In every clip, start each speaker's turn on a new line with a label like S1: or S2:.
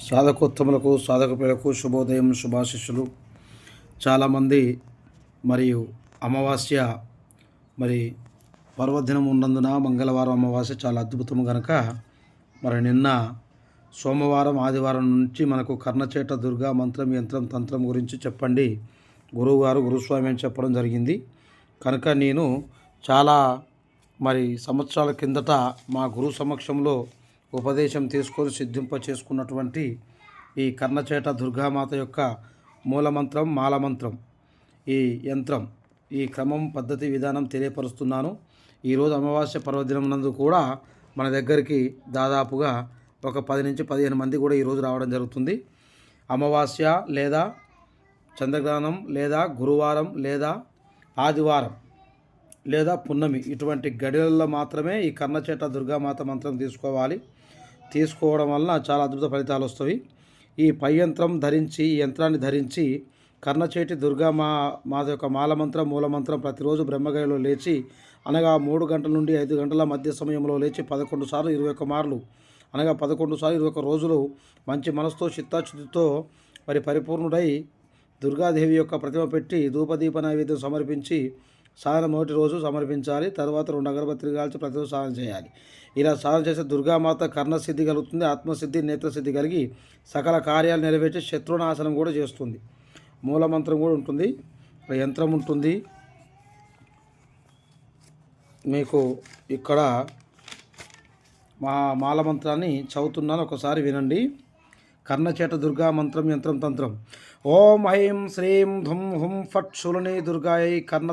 S1: సాధకోత్తములకు సాధక పిల్లలకు శుభోదయం శుభాశిష్యులు చాలామంది మరియు అమావాస్య మరి పర్వదినం ఉన్నందున మంగళవారం అమావాస్య చాలా అద్భుతం కనుక మరి నిన్న సోమవారం ఆదివారం నుంచి మనకు కర్ణచేట దుర్గా మంత్రం యంత్రం తంత్రం గురించి చెప్పండి. గురువుగారు గురుస్వామి అని చెప్పడం జరిగింది. కనుక నేను చాలా మరి సంవత్సరాల కిందట మా గురువు సమక్షంలో ఉపదేశం తీసుకొని సిద్ధింప చేసుకున్నటువంటి ఈ కర్ణచేట దుర్గామాత యొక్క మూలమంత్రం మాలమంత్రం ఈ యంత్రం ఈ క్రమం పద్ధతి విధానం తెలియపరుస్తున్నాను. ఈరోజు అమావాస్య పర్వదినం నందు కూడా మన దగ్గరికి దాదాపుగా ఒక పది నుంచి పదిహేను మంది కూడా ఈరోజు రావడం జరుగుతుంది. అమావాస్య లేదా చంద్రగ్రహణం లేదా గురువారం లేదా ఆదివారం లేదా పున్నమి. ఇటువంటి గడియలలో మాత్రమే ఈ కర్ణచేట దుర్గామాత మంత్రం తీసుకోవాలి. తీసుకోవడం వలన చాలా అద్భుత ఫలితాలు వస్తాయి. ఈ పై యంత్రం ధరించి ఈ యంత్రాన్ని ధరించి కర్ణచేటి దుర్గా మా మాత యొక్క మాలమంత్రం మూలమంత్రం ప్రతిరోజు బ్రహ్మగైలో లేచి అనగా మూడు గంటల నుండి ఐదు గంటల మధ్య సమయంలో లేచి పదకొండు సార్లు ఇరవై ఒక్క మార్లు అనగా పదకొండు సార్లు ఇరవై ఒక్క రోజులు మంచి మనసుతో చిత్తాచుతితో మరి పరిపూర్ణుడై దుర్గాదేవి యొక్క ప్రతిమ పెట్టి ధూపదీప నైవేద్యం సమర్పించి సాధన మొదటి రోజు సమర్పించాలి తర్వాత రెండు అగరబత్తులు కాల్చి ప్రతిరోజు సాధన చేయాలి. ఇలా సాధన చేస్తే దుర్గామాత కర్ణసిద్ధి కలుగుతుంది ఆత్మసిద్ధి నేత్రసిద్ధి కలిగి సకల కార్యాలు నెరవేర్చి శత్రునాశనం కూడా చేస్తుంది. మూలమంత్రం కూడా ఉంటుంది యంత్రం ఉంటుంది. మీకు ఇక్కడ మా మాల మంత్రాన్ని చదువుతున్నాను ఒకసారి వినండి. కర్ణచేట దుర్గా మంత్రం యంత్రం తంత్రం. ఓం ఐం శ్రీం ధుం హుం ఫట్ శూలని దుర్గాయై కర్ణ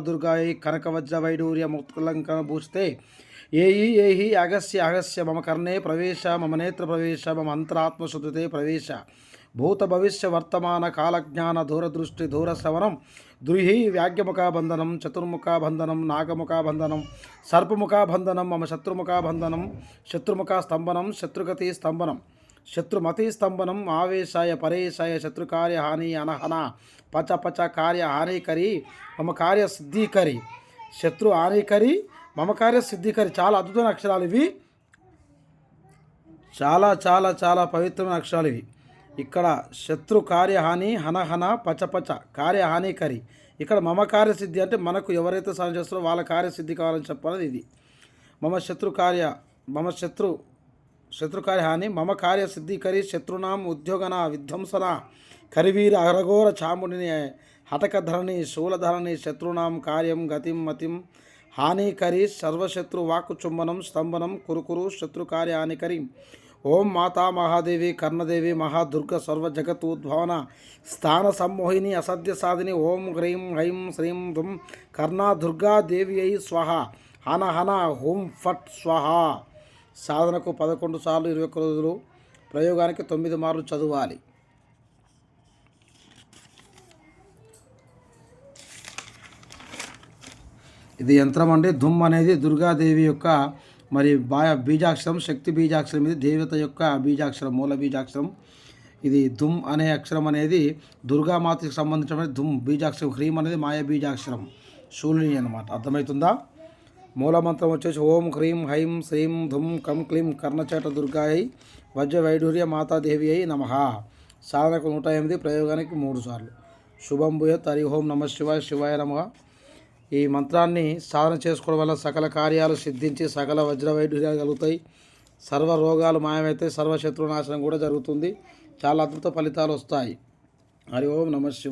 S1: కనకవజ్ర వైడూర్య ముక్తులంకన భూస్తే ఏయి ఏహి అగస్య అగస్య మమ కర్ణే ప్రవేశ మమ నేత్ర ప్రవేశ మమ అంతరాత్మశుద్ధతే ప్రవేశ. భూత భవిష్య వర్తమాన కాలజ్ఞాన దూరదృష్టి దూరశ్రవణం. ద్రుహి వ్యాఘ్యముఖాబంధనం చతుర్ముఖాబంధనం నాగముఖాబంధనం సర్పముఖాబంధనం మమ శత్రుముఖాబంధనం శత్రుముఖ స్తంభనం శత్రుగతి స్తంభనం. శత్రుమతి స్తంభనం ఆవేశాయ పరేశాయ శత్రుకార్య హాని అనహన పచ పచ కార్య హానికరి మమ కార్య సిద్ధీకరి. శత్రు హానికరి మమ కార్య సిద్ధీకరి. చాలా అద్భుతమైన అక్షరాలు ఇవి. చాలా చాలా చాలా పవిత్రమైన అక్షరాలు ఇవి. ఇక్కడ శత్రు కార్యహాని హనహన పచపచ కార్యహానికరి ఇక్కడ మమ కార్యసిద్ధి అంటే మనకు ఎవరైతే సహాయం చేస్తారో వాళ్ళ కార్యసిద్ధి కావాలని చెప్పాలి ఇది. మమ శత్రు కార్య మమ శత్రు శత్రుకార్యాన్ని మమ కార్య సిద్ధికరి శత్రునాం ఉద్యోగన విధ్వంసన కరివీర అరఘోర చాముడిని హతకధరణి శూలధరణి శత్రునాం కార్యం గతిం మతిం హానికరి సర్వశత్రు వాక్కు చుంబనం స్తంభనం కురుకురు శత్రు కార్య ఓం మాతా మహాదేవి కర్ణదేవి మహాదుర్గ సర్వ జగత్ ఉద్భవన స్థాన సమ్మోహిని అసద్య సాధిని ఓం హ్రీం హ్రైం శ్రీం ధుం కర్ణా దుర్గా దేవి అయి స్వహ. హన హన హుం ఫట్ స్వహ. సాధనకు పదకొండు సార్లు ఇరవై ఒక్క రోజులు ప్రయోగానికి తొమ్మిది మార్లు చదవాలి. ఇది యంత్రం అండి. దుమ్ అనేది దుర్గాదేవి యొక్క మరి బా బీజాక్షరం శక్తి బీజాక్షరం ఇది దేవత యొక్క బీజాక్షరం మూల బీజాక్షరం. ఇది దుమ్ అనే అక్షరం అనేది దుర్గామాతకి సంబంధించిన దుమ్ బీజాక్షరం హ్రీం అనేది మాయా బీజాక్షరం. శూలిని అనమాట అర్థమవుతుందా? మూలమంత్రం వచ్చేసి ఓం హ్రీం హైం శ్రీం ధుమ్ కం క్లీం కర్ణచేట దుర్గాయై వజ్ర వైఢూర్య మాతాదేవి అయి నమ. సాధనకు నూట ఎనిమిది ప్రయోగానికి మూడు సార్లు. శుభం భూయత్ హరి ఓం నమ శివాయ శివాయ నమ. ఈ మంత్రాన్ని సాధన చేసుకోవడం వల్ల సకల కార్యాలు సిద్ధించి సకల వజ్ర వైఢూర్యాలు కలుగుతాయి. సర్వ రోగాలు మాయమైతే సర్వ శత్రునాశనం కూడా జరుగుతుంది. చాలా అద్భుత ఫలితాలు వస్తాయి. హరి ఓం నమ శివ